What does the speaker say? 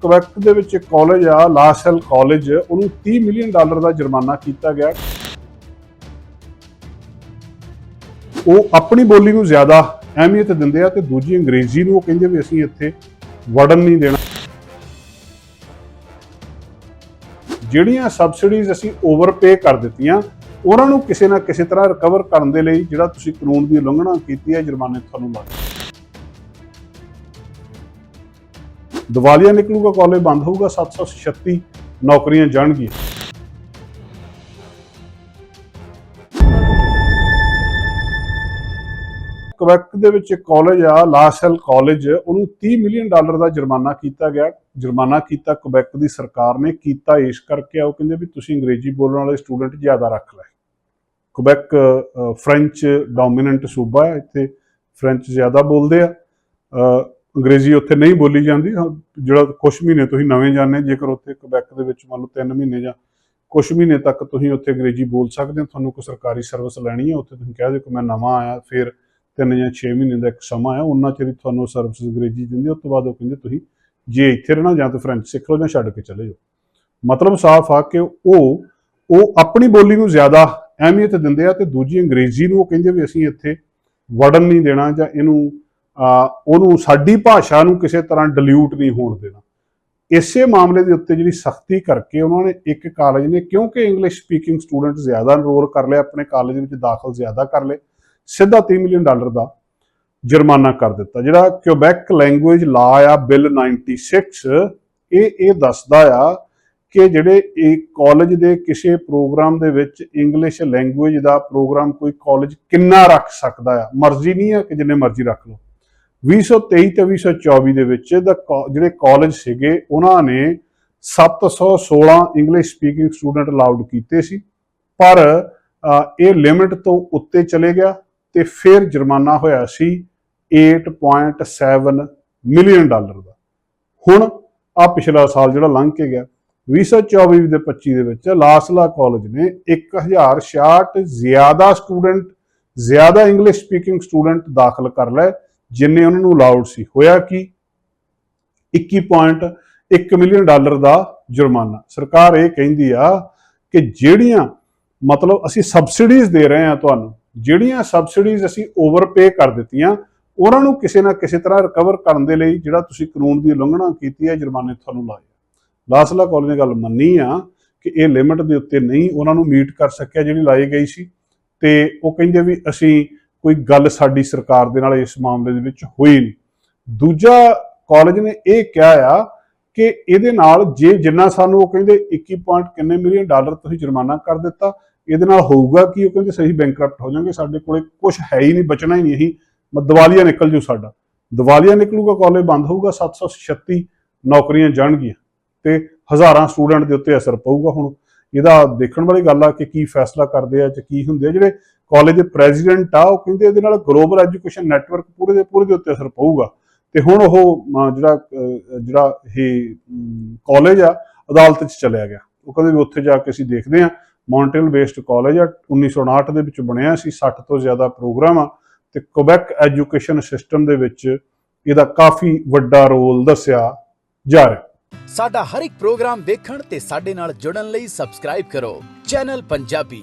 ਕੁਵੈਕ ਦੇ ਵਿੱਚ ਇੱਕ ਕਾਲਜ ਆ ਲਾਸੈਲ ਕਾਲਜ ਉਹਨੂੰ 30 ਮਿਲੀਅਨ ਡਾਲਰ ਦਾ ਜੁਰਮਾਨਾ ਕੀਤਾ ਗਿਆ। ਉਹ ਆਪਣੀ ਬੋਲੀ ਨੂੰ ਜ਼ਿਆਦਾ ਅਹਿਮੀਅਤ ਦਿੰਦੇ ਆ ਤੇ ਦੂਜੀ ਅੰਗਰੇਜ਼ੀ ਨੂੰ ਉਹ ਕਹਿੰਦੇ ਵੀ ਅਸੀਂ ਇੱਥੇ ਵੜਨ ਨਹੀਂ ਦੇਣਾ। ਜਿਹੜੀਆਂ ਸਬਸਿਡੀਜ਼ ਅਸੀਂ ਓਵਰਪੇ ਕਰ ਦਿੱਤੀਆਂ, ਉਹਨਾਂ ਨੂੰ ਕਿਸੇ ਨਾ ਕਿਸੇ ਤਰ੍ਹਾਂ ਰਿਕਵਰ ਕਰਨ ਦੇ ਲਈ ਜਿਹੜਾ ਤੁਸੀਂ ਕਾਨੂੰਨ ਦੀ ਉਲੰਘਣਾ ਕੀਤੀ ਹੈ, ਜੁਰਮਾਨੇ ਤੁਹਾਨੂੰ ਲੱਗ ਦੀਵਾਲੀਆ ਨਿਕਲੂਗਾ ਕਾਲਜ ਬੰਦ ਹੋਊਗਾ 736 ਨੌਕਰੀਆਂ ਜਾਣਗੀਆਂ। ਕੁਵੈਕ ਦੇ ਵਿੱਚ ਇੱਕ ਕਾਲਜ ਆ ਲਾਸੈਲ ਕਾਲਜ ਉਹਨੂੰ 30 ਮਿਲੀਅਨ ਡਾਲਰ ਦਾ ਜੁਰਮਾਨਾ ਕੀਤਾ ਗਿਆ। ਜੁਰਮਾਨਾ ਕੀਤਾ ਕੁਵੈਕ ਦੀ ਸਰਕਾਰ ਨੇ ਕੀਤਾ ਇਸ ਕਰਕੇ ਉਹ ਕਹਿੰਦੇ ਵੀ ਤੁਸੀਂ ਅੰਗਰੇਜ਼ੀ ਬੋਲਣ ਵਾਲੇ ਸਟੂਡੈਂਟ ਜ਼ਿਆਦਾ ਰੱਖ ਲੈ। ਕੁਵੈਕ ਅ, ਫ੍ਰੈਂਚ ਡੋਮੀਨੈਂਟ ਸੂਬਾ ਹੈ ਇੱਥੇ ਫ੍ਰੈਂਚ ਜ਼ਿਆਦਾ ਬੋਲਦੇ ਆ। ਅੰਗਰੇਜ਼ੀ ਉੱਥੇ ਨਹੀਂ ਬੋਲੀ ਜਾਂਦੀ। ਜਿਹੜਾ ਕੁਝ ਮਹੀਨੇ ਤੁਸੀਂ ਨਵੇਂ ਜਾਣੇ ਜੇਕਰ ਉੱਥੇ ਕੁਵੈਕ ਦੇ ਵਿੱਚ ਮੰਨ ਲਓ 3 ਮਹੀਨੇ ਜਾਂ ਕੁਝ ਮਹੀਨੇ ਤੱਕ ਤੁਸੀਂ ਉੱਥੇ ਅੰਗਰੇਜ਼ੀ ਬੋਲ ਸਕਦੇ ਹੋ, ਤੁਹਾਨੂੰ ਕੋਈ ਸਰਕਾਰੀ ਸਰਵਿਸ ਲੈਣੀ ਹੈ, ਉੱਥੇ ਤੁਸੀਂ ਕਹਿ ਦਿਓ ਕਿ ਮੈਂ ਨਵਾਂ ਆਇਆ, ਫਿਰ ਤਿੰਨ ਜਾਂ 6 ਮਹੀਨੇ ਦਾ ਇੱਕ ਸਮਾਂ ਆਇਆ ਉਹਨਾਂ ਚਿਰ ਤੁਹਾਨੂੰ ਸਰਵਿਸ ਅੰਗਰੇਜ਼ੀ ਦਿੰਦੇ ਉਸ ਤੋਂ ਬਾਅਦ ਉਹ ਕਹਿੰਦੇ ਤੁਸੀਂ ਜੇ ਇੱਥੇ ਰਹਿਣਾ ਜਾਂ ਤਾਂ ਫ੍ਰੈਂਚ ਸਿੱਖ ਲਓ ਜਾਂ ਛੱਡ ਕੇ ਚਲੇ ਜਾਓ। ਮਤਲਬ ਸਾਫ਼ ਆ ਕਿ ਉਹ ਉਹ ਆਪਣੀ ਬੋਲੀ ਨੂੰ ਜ਼ਿਆਦਾ ਅਹਿਮੀਅਤ ਦਿੰਦੇ ਆ ਤੇ ਦੂਜੀ ਅੰਗਰੇਜ਼ੀ ਨੂੰ ਉਹ ਕਹਿੰਦੇ ਵੀ ਅਸੀਂ ਇੱਥੇ ਵੜਨ ਨਹੀਂ ਦੇਣਾ ਜਾਂ ਇਹਨੂੰ ਉਹਨੂੰ ਸਾਡੀ ਭਾਸ਼ਾ ਨੂੰ ਕਿਸੇ ਤਰ੍ਹਾਂ ਡਿਲੂਟ ਨਹੀਂ ਹੋਣ ਦੇਣਾ। ਇਸੇ ਮਾਮਲੇ ਦੇ ਉੱਤੇ ਜਿਹੜੀ ਸਖਤੀ ਕਰਕੇ ਉਹਨਾਂ ਨੇ ਇੱਕ ਕਾਲਜ ਨੇ, ਕਿਉਂਕਿ ਇੰਗਲਿਸ਼ ਸਪੀਕਿੰਗ ਸਟੂਡੈਂਟ ਜ਼ਿਆਦਾ ਐਨਰੋਲ ਕਰ ਲਏ, ਆਪਣੇ ਕਾਲਜ ਵਿੱਚ ਦਾਖਲ ਜ਼ਿਆਦਾ ਕਰ ਲਏ, ਸਿੱਧਾ 30 ਮਿਲੀਅਨ ਡਾਲਰ ਦਾ ਜੁਰਮਾਨਾ ਕਰ ਦਿੱਤਾ, ਜਿਹੜਾ ਕਿਊਬੈਕ ਲੈਂਗੁਏਜ ਲਾ ਆ ਬਿੱਲ 96 ਇਹ ਇਹ ਦੱਸਦਾ ਆ ਕਿ ਜਿਹੜੇ ਇਹ ਕਾਲਜ ਦੇ ਕਿਸੇ ਪ੍ਰੋਗਰਾਮ ਦੇ ਵਿੱਚ ਇੰਗਲਿਸ਼ ਲੈਂਗੁਏਜ ਦਾ ਪ੍ਰੋਗਰਾਮ ਕੋਈ ਕਾਲਜ ਕਿੰਨਾ ਰੱਖ ਸਕਦਾ ਆ, ਮਰਜ਼ੀ ਨਹੀਂ ਹੈ ਕਿ ਜਿੰਨੇ ਮਰਜ਼ੀ ਰੱਖ ਲਓ। 2023 ਤੇ 2024 ਦੇ ਵਿੱਚ ਦਾ ਜਿਹੜੇ ਕਾਲਜ ਸੀਗੇ, ਉਹਨਾਂ ਨੇ 716 ਇੰਗਲਿਸ਼ ਸਪੀਕਿੰਗ ਸਟੂਡੈਂਟ ਅਲਾਉਡ ਕੀਤੇ ਸੀ। ਪਰ ਇਹ ਲਿਮਿਟ ਤੋਂ ਉੱਤੇ ਚਲੇ ਗਿਆ ਤੇ ਫਿਰ ਜੁਰਮਾਨਾ ਹੋਇਆ ਸੀ 8.7 ਮਿਲੀਅਨ ਡਾਲਰ ਦਾ। ਹੁਣ ਆ ਪਿਛਲਾ ਸਾਲ ਜਿਹੜਾ ਲੰਘ ਕੇ ਗਿਆ 2024 ਦੇ 25 ਦੇ ਵਿੱਚ ਲਾਸਲਾ ਕਾਲਜ ਨੇ 1066 ਜ਼ਿਆਦਾ ਸਟੂਡੈਂਟ ਜ਼ਿਆਦਾ ਇੰਗਲਿਸ਼ ਸਪੀਕਿੰਗ ਸਟੂਡੈਂਟ ਦਾਖਲ ਕਰ ਲਏ। ਜਿੰਨੇ ਉਹਨਾਂ ਨੂੰ ਅਲਾਉਡ ਸੀ। ਹੋਇਆ ਕੀ? 21.1 ਮਿਲੀਅਨ ਡਾਲਰ ਦਾ ਜੁਰਮਾਨਾ। ਸਰਕਾਰ ਇਹ ਕਹਿੰਦੀ ਆ ਕਿ ਜਿਹੜੀਆਂ, ਮਤਲਬ ਅਸੀਂ ਸਬਸਿਡੀਜ਼ ਦੇ ਰਹੇ ਹਾਂ ਤੁਹਾਨੂੰ, ਜਿਹੜੀਆਂ ਸਬਸਿਡੀਜ਼ ਅਸੀਂ ਓਵਰਪੇ ਕਰ ਦਿੱਤੀਆਂ, ਉਹਨਾਂ ਨੂੰ ਕਿਸੇ ਨਾ ਕਿਸੇ ਤਰ੍ਹਾਂ ਰਿਕਵਰ ਕਰਨ ਦੇ ਲਈ ਜਿਹੜਾ ਤੁਸੀਂ ਕਾਨੂੰਨ ਦੀ ਉਲੰਘਣਾ ਕੀਤੀ ਹੈ, ਜੁਰਮਾਨੇ ਤੁਹਾਨੂੰ ਲਾਏ ਲਾਸਲਾ ਕਾਲਜ ਨੇ ਗੱਲ ਮੰਨੀ ਆ ਕਿ ਇਹ ਲਿਮਿਟ ਦੇ ਉੱਤੇ ਨਹੀਂ ਉਹਨਾਂ ਨੂੰ ਮੀਟ ਕਰ ਸਕਿਆ ਜਿਹੜੀ ਲਾਈ ਗਈ ਸੀ। ਤੇ ਉਹ ਕਹਿੰਦੇ ਵੀ ਅਸੀਂ ਕੋਈ ਗੱਲ ਸਾਡੀ ਸਰਕਾਰ ਦੇ ਨਾਲ ਇਸ ਮਾਮਲੇ ਦੇ ਵਿੱਚ ਹੋਈ ਨਹੀਂ। ਦੂਜਾ ਕਾਲਜ ਨੇ ਇਹ ਕਿਹਾ ਆ ਕਿ ਇਹਦੇ ਨਾਲ ਜੇ ਜਿੰਨਾ ਸਾਨੂੰ ਉਹ ਕਹਿੰਦੇ 21 ਪੁਆਇੰਟ ਕਿੰਨੇ ਮਿਲੀਅਨ ਡਾਲਰ ਤੁਸੀਂ ਜੁਰਮਾਨਾ ਕਰ ਦਿੱਤਾ, ਇਹਦੇ ਨਾਲ ਹੋਊਗਾ ਕਿ? ਉਹ ਕਹਿੰਦੇ ਸਹੀ ਬੈਂਕਰਪਟ ਹੋ ਜਾਣਗੇ, ਸਾਡੇ ਕੋਲੇ ਕੁਝ ਹੈ ਹੀ ਨਹੀਂ, ਬਚਣਾ ਹੀ ਨਹੀਂ ਅਸੀਂ। ਮ- ਦਿਵਾਲੀਆ ਨਿਕਲ ਜੂ ਸਾਡਾ। ਦਿਵਾਲੀਆ ਨਿਕਲੂਗਾ ਕਾਲਜ ਬੰਦ ਹੋਊਗਾ 736 ਨੌਕਰੀਆਂ ਜਾਣਗੀਆਂ ਤੇ ਹਜ਼ਾਰਾਂ ਸਟੂਡੈਂਟ ਦੇ ਉੱਤੇ ਅਸਰ ਪਊਗਾ ਹੁਣ। ਇਹਦਾ ਦੇਖਣ ਵਾਲੀ ਗੱਲ ਆ ਕਿ ਕੀ ਫੈਸਲਾ ਕਰਦੇ ਆ ਜਾਂ ਕੀ ਹੁੰਦੇ ਆ। ਜਿਹੜੇ ਕਾਲਜ ਦੇ ਪ੍ਰੈਜ਼ੀਡੈਂਟ ਆ ਉਹ ਕਹਿੰਦੇ ਇਹਦੇ ਨਾਲ ਗਲੋਬਲ ਐਜੂਕੇਸ਼ਨ ਨੈਟਵਰਕ ਪੂਰੇ ਦੇ ਪੂਰੇ ਦੇ ਉੱਤੇ ਅਸਰ ਪਊਗਾ। ਤੇ ਹੁਣ ਉਹ ਅਮ, ਜਿਹੜਾ ਜਿਹੜਾ ਇਹ ਕਾਲਜ ਆ ਅਦਾਲਤ 'ਚ ਚਲਿਆ ਗਿਆ। ਉਹ ਕਹਿੰਦੇ ਵੀ ਉੱਥੇ ਜਾ ਕੇ ਅਸੀਂ ਦੇਖਦੇ ਆ ਮੌਂਟਰੀਅਲ ਬੇਸਡ ਕਾਲਜ ਆ 1959 ਦੇ ਵਿੱਚ ਬਣਿਆ ਸੀ 60 ਤੋਂ ਜ਼ਿਆਦਾ ਪ੍ਰੋਗਰਾਮ ਆ। ਤੇ ਕੁਬੈਕ ਐਜੂਕੇਸ਼ਨ ਸਿਸਟਮ ਦੇ ਵਿੱਚ ਇਹਦਾ ਕਾਫੀ ਵੱਡਾ ਰੋਲ ਦੱਸਿਆ ਜਾ ਰਿਹਾ। ਸਾਡਾ ਹਰ ਇੱਕ ਪ੍ਰੋਗਰਾਮ ਦੇਖਣ ਤੇ ਸਾਡੇ ਨਾਲ ਜੁੜਨ ਲਈ ਸਬਸਕ੍ਰਾਈਬ ਕਰੋ। ਚੈਨਲ ਪੰਜਾਬੀ